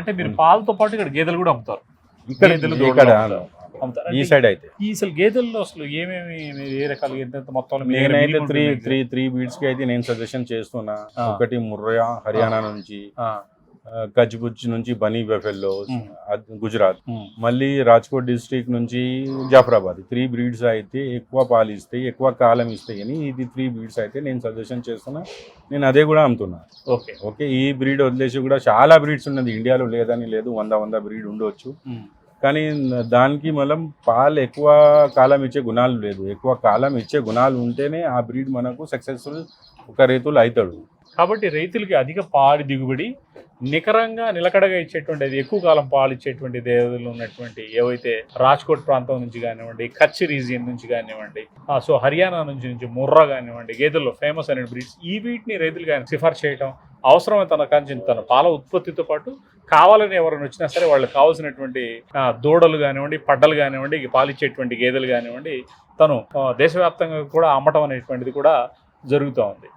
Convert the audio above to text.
అంటే మీరు పాలతో పాటు ఇక్కడ గేదెలు కూడా అమ్ముతారు. ఇక్కడ గేదెలు, ఇక్కడ దూడలు అమ్ముతారు? ఈ సైడ్ అయితే. ఈ అసలు గేదెల్లో అసలు ఏమేమి ఏ రకాలు ఎంత మొత్తం నేనైతే త్రీ? త్రీ త్రీ బీడ్స్కి అయితే నేను సజెషన్ చేస్తున్నా. ఒకటి ముర్రా హర్యానా నుంచి. కచ్బుజ్ నుంచి బనీ బెఫెల్లో. గుజరాత్. మళ్ళీ రాజ్కోట్ డిస్ట్రిక్ట్ నుంచి జాఫరాబాద్. త్రీ బ్రీడ్స్ అయితే ఎక్కువ పాలు ఇస్తాయి ఎక్కువ కాలం ఇస్తాయి అని ఇది త్రీ బ్రీడ్స్ అయితే నేను సజెషన్ చేస్తున్నా. నేను అదే కూడా అమ్ముతున్నా. ఓకే. ఓకే ఈ బ్రీడ్ వదిలేసి కూడా చాలా బ్రీడ్స్ ఉన్నది. ఇండియాలో లేదని లేదు వంద వంద బ్రీడ్ ఉండొచ్చు. ఉమ్, కానీ దానికి మనం పాలు ఎక్కువ కాలం ఇచ్చే గుణాలు లేదు. ఎక్కువ కాలం ఇచ్చే గుణాలు ఉంటేనే ఆ బ్రీడ్ మనకు సక్సెస్ఫుల్ ఒక రైతులు అవుతాడు. కాబట్టి రైతులకి అధిక పాడి దిగుబడి నికరంగా నిలకడగా ఇచ్చేటువంటిది ఎక్కువ కాలం పాలు ఇచ్చేటువంటి దేవతలు ఉన్నటువంటి ఏవైతే రాజ్కోట్ ప్రాంతం నుంచి కానివ్వండి కచ్ రీజియన్ నుంచి కానివ్వండి సో హర్యానా నుంచి నుంచి ముర్రా కానివ్వండి గేదెల్లో ఫేమస్ అయిన బ్రీడ్స్ ఈ వీటిని రైతులు కానీ సిఫార్సు చేయటం అవసరమే తన కాంచి తన పాల ఉత్పత్తితో పాటు కావాలని ఎవరైనా వచ్చినా సరే వాళ్ళకి కావాల్సినటువంటి దూడలు కానివ్వండి పడ్డలు కానివ్వండి పాలిచ్చేటువంటి గేదెలు కానివ్వండి తను దేశవ్యాప్తంగా కూడా అమ్మటం అనేటువంటిది కూడా జరుగుతూ ఉంది.